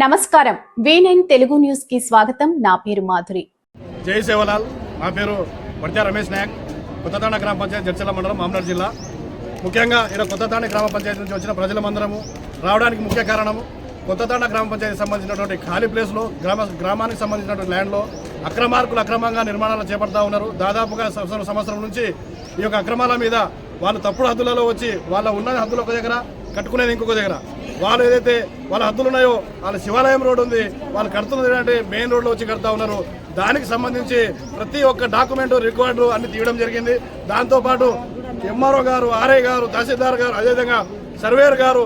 నమస్కారం. వీనైన్ తెలుగు న్యూస్కి స్వాగతం. నా పేరు మాధురి. జై సేవలాల్. నా పేరు వడ్జా రమేష్ నాయక్. కొత్తతాండ గ్రామ పంచాయతీ జడ్చల మండలం మామనాడు జిల్లా. ముఖ్యంగా ఈరోజు కొత్తతాండ గ్రామ పంచాయతీ నుంచి వచ్చిన ప్రజలమందరము రావడానికి ముఖ్య కారణము కొత్తతాండ గ్రామ పంచాయతీ సంబంధించినటువంటి ఖాళీ ప్లేస్లో గ్రామ గ్రామానికి సంబంధించినటువంటి ల్యాండ్లో అక్రమార్కులు అక్రమంగా నిర్మాణాలు చేపడతా ఉన్నారు. దాదాపుగా సంవత్సరం సంవత్సరం నుంచి ఈ యొక్క అక్రమాల మీద వాళ్ళు తప్పుడు హద్దులలో వచ్చి వాళ్ళ ఉన్న హద్దులు ఒక దగ్గర కట్టుకునేది ఇంకొక దగ్గర. వాళ్ళు ఏదైతే వాళ్ళ హద్దులు ఉన్నాయో వాళ్ళ శివాలయం రోడ్ ఉంది వాళ్ళు కడుతున్నది ఏంటంటే మెయిన్ రోడ్లో వచ్చి కడతా ఉన్నారు. దానికి సంబంధించి ప్రతి ఒక్క డాక్యుమెంట్ రికార్డు అన్ని తీయడం జరిగింది. దాంతోపాటు ఎంఆర్ఓ గారు ఆర్ఐ గారు తహసీల్దార్ గారు అదేవిధంగా సర్వేయర్ గారు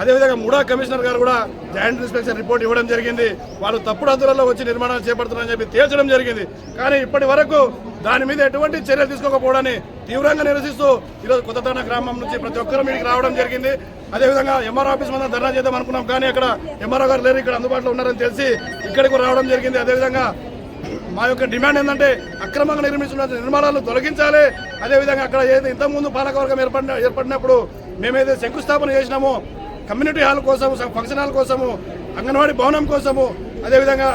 అదేవిధంగా ముడా కమిషనర్ గారు కూడా జాయింట్ ఇన్స్పెక్షన్ రిపోర్ట్ ఇవ్వడం జరిగింది. వాళ్ళు తప్పుడు హద్దులలో వచ్చి నిర్మాణాలు చేపడుతున్నారని చెప్పి తేల్చడం జరిగింది. కానీ ఇప్పటి వరకు దాని మీద ఎటువంటి చర్యలు తీసుకోకపోవడాన్ని తీవ్రంగా నిరసిస్తూ ఈరోజు కొత్తతాన గ్రామం నుంచి ప్రతి ఒక్కరు మీకు రావడం జరిగింది. అదేవిధంగా ఎంఆర్ఓ ఆఫీస్ మీద ధర్నా చేద్దాం అనుకున్నాం. కానీ అక్కడ ఎంఆర్ఓ గారు లేరు ఇక్కడ అందుబాటులో ఉన్నారని తెలిసి ఇక్కడికి రావడం జరిగింది. అదేవిధంగా మా యొక్క డిమాండ్ ఏంటంటే అక్రమంగా నిర్మించిన నిర్మాణాలను తొలగించాలి. అదేవిధంగా అక్కడ ఏదైతే ఇంతకుముందు పాలకవర్గం ఏర్పడిన ఏర్పడినప్పుడు మేమేదైతే శంకుస్థాపన చేసినామో కమ్యూనిటీ హాల్ కోసము ఫంక్షన్ హాల్ కోసము అంగన్వాడీ భవనం కోసము అదేవిధంగా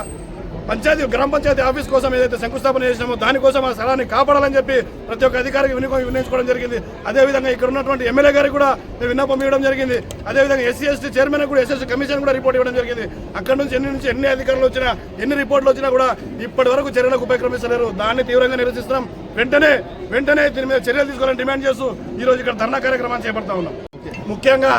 పంచాయతీ గ్రామ పంచాయతీ ఆఫీస్ కోసం ఏదైతే శంకుస్థాపన చేసినామో దానికోసం ఆ స్థలాన్ని కాపాడాలని చెప్పి ప్రతి ఒక్క అధికారికి వినియోగం వినియోగించుకోవడం జరిగింది. అదేవిధంగా ఇక్కడ ఉన్నటువంటి ఎమ్మెల్యే గారికి కూడా మేము విన్నపం ఇవ్వడం జరిగింది. అదేవిధంగా ఎస్సీ ఎస్టీ చైర్మన్ కూడా ఎస్ఎస్సీ కమిషన్ కూడా రిపోర్ట్ ఇవ్వడం జరిగింది. అక్కడ నుంచి ఎన్ని నుంచి ఎన్ని అధికారులు వచ్చినా ఎన్ని రిపోర్ట్లు వచ్చినా కూడా ఇప్పటి వరకు చర్యలకు ఉపక్రమిస్తలేరు. దాన్ని తీవ్రంగా నిరసిస్తున్నాం. వెంటనే వెంటనే దీని మీద చర్యలు తీసుకోవాలని డిమాండ్ చేస్తూ ఈ రోజు ఇక్కడ ధర్నా కార్యక్రమాన్ని చేపడతా ఉన్నాం. ముఖ్యంగా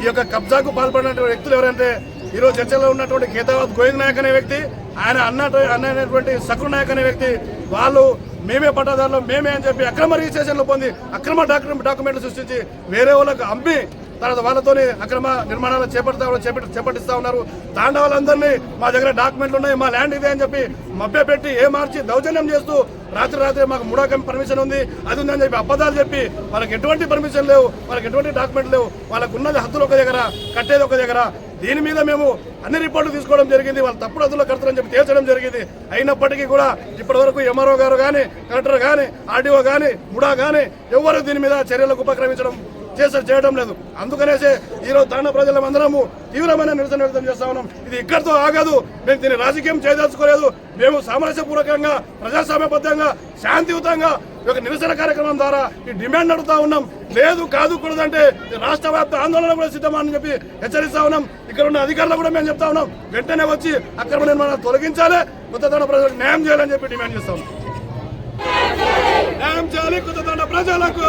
ఈ యొక్క కబ్జాకు పాల్పడినటువంటి వ్యక్తులు ఎవరంటే ఈరోజు చర్చలో ఉన్నటువంటి ఖేతాబాద్ గోవింద్ నాయక్ అనే వ్యక్తి ఆయన అన్నట్టు అన్నటువంటి సక్రు నాయక్ అనే వ్యక్తి వాళ్ళు మేమే పట్టాదారులు మేమే అని చెప్పి అక్రమ రిజిస్ట్రేషన్లు పొంది అక్రమ డాక్యుమెంట్ డాక్యుమెంట్లు సృష్టించి వేరే వాళ్ళకు అమ్మి తర్వాత వాళ్ళతోని అక్రమ నిర్మాణాలు చేపడతా చేపట్టి చేపట్టిస్తా ఉన్నారు. తాండవాలందరినీ మా దగ్గర డాక్యుమెంట్లు ఉన్నాయి మా ల్యాండ్ ఇదే అని చెప్పి మభ్యపెట్టి ఏ మార్చి దౌర్జన్యం చేస్తూ రాత్రి రాత్రి మాకు మూడాకం పర్మిషన్ ఉంది అది ఉందని చెప్పి అబద్ధాలు చెప్పి వాళ్ళకి ఎటువంటి పర్మిషన్ లేవు వాళ్ళకి ఎటువంటి డాక్యుమెంట్ లేవు వాళ్ళకు ఉన్నది హద్దులు ఒక దగ్గర కట్టేది ఒక దగ్గర దీని మీద మేము అన్ని రిపోర్టులు తీసుకోవడం జరిగింది. వాళ్ళు తప్పుడు హద్దులో కడతారని చెప్పి తేల్చడం జరిగింది. అయినప్పటికీ కూడా ఇప్పటి వరకు ఎంఆర్ఓ గారు కానీ కలెక్టర్ కానీ ఆర్డీఓ కానీ ముడా కానీ ఎవరు దీని మీద చర్యలకు ఉపక్రమించడం చేసే చేయడం లేదు. అందుకనేసే ఈరోజు తాండ ప్రజలందరము తీవ్రమైన నిరసన వ్యక్తం చేస్తా ఉన్నాం. ఇది ఇక్కడితో ఆగదు. మేము దీన్ని రాజకీయం చేయదలుచుకోలేదు. మేము సామరస్యపూర్వకంగా ప్రజాస్వామ్యబద్ధంగా శాంతియుతంగా యొక్క నిరసన కార్యక్రమం ద్వారా ఈ డిమాండ్ అడుగుతా ఉన్నాం. లేదు కాదు కూడదంటే రాష్ట్ర వ్యాప్త ఆందోళన కూడా సిద్ధమని చెప్పి హెచ్చరిస్తా ఉన్నాం. ఇక్కడ ఉన్న అధికారులు కూడా మేము చెప్తా ఉన్నాం. వెంటనే వచ్చి అక్రమ నిర్మాణాలు తొలగించాలి కొత్తదండ ప్రజలకు న్యాయం చేయాలని చెప్పి డిమాండ్ చేస్తాం న్యాయం చేయాలి కొత్తదండ ప్రజలకు.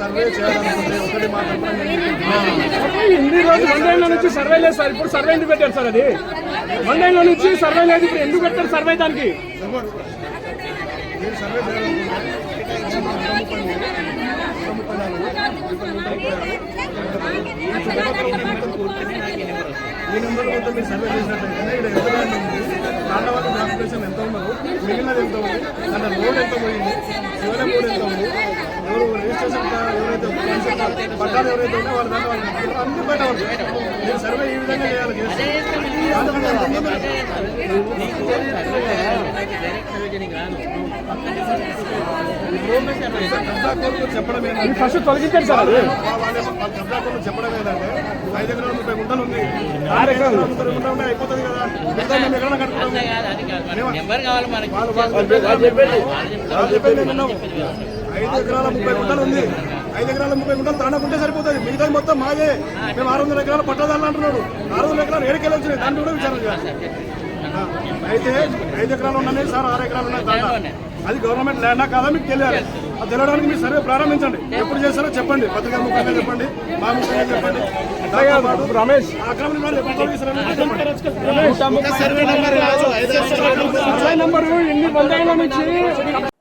సర్వే చేయాలనుకుంటే ఒకటి మాత్రం ఇన్ని రోజులు రెండేళ్ళ నుంచి సర్వే లేదు సార్. ఇప్పుడు సర్వే ఎందుకు పెట్టారు సార్ అది? రెండేళ్ళ నుంచి సర్వే లేదు. ఇప్పుడు ఎందుకు పెట్టారు సర్వే దానికి? మీరు సర్వే ఈ నెంబర్ మొత్తం మీరు సర్వే చేసినట్లయితే ఇక్కడ ఎంత ల్యాండ్ ఉంది తాండవాళ్ళ డాక్యుమెంటేషన్ ఎంత ఉన్నదో మిగిలినది ఎంత ఉంది అంటే రోడ్ ఎంత పోయింది శివన ఎంత ఉంది ఎవరు రిజిస్ట్రేషన్ ఎవరైతే పట్టాలు ఎవరైతే ఉన్నాయో వాళ్ళ దాంట్లో వాళ్ళు అన్ని బయట ఉంది మీరు సర్వే ఈ విధంగా చేయాలి చేస్తే చెప్పడం ఏంటంటే ఫస్ట్ తొలగించారు సార్ చెప్పడం ఏంటంటే ఐదు ఎకరాలు ముప్పై గుంటలు ఉంది ఆరు ఎకరాలు ముప్పై గుంటలు ఉంటే అయిపోతుంది కదా మిగతా మేము. ఐదు ఎకరాల ముప్పై గుంటలు ఉంది ఐదు ఎకరాల ముప్పై గుంటలు తాండకుంటే సరిపోతుంది. మిగతా మొత్తం మాదే. మేము ఆరు వందల ఎకరాలు పట్టదాలు అంటున్నాడు ఆరు వందల ఎకరాలు ఏడుకెళ్ళి వచ్చినాయి. దాన్ని కూడా విచారణ చేయాలి. అయితే ఐదు ఎకరాలు ఉన్నాయి సార్ ఆరు ఎకరాలు ఉన్నాయి తాండా అది గవర్నమెంట్ ల్యాండా కాదా మీకు తెలియాలి. అది తెలియడానికి మీరు సర్వే ప్రారంభించండి. ఎప్పుడు చేస్తారో చెప్పండి. పత్రికా ముఖ్యంగా చెప్పండి మా ముఖ్యంగా చెప్పండి. రమేష్. సర్వే నంబరు ఎన్ని వందేళ్ళ నుంచి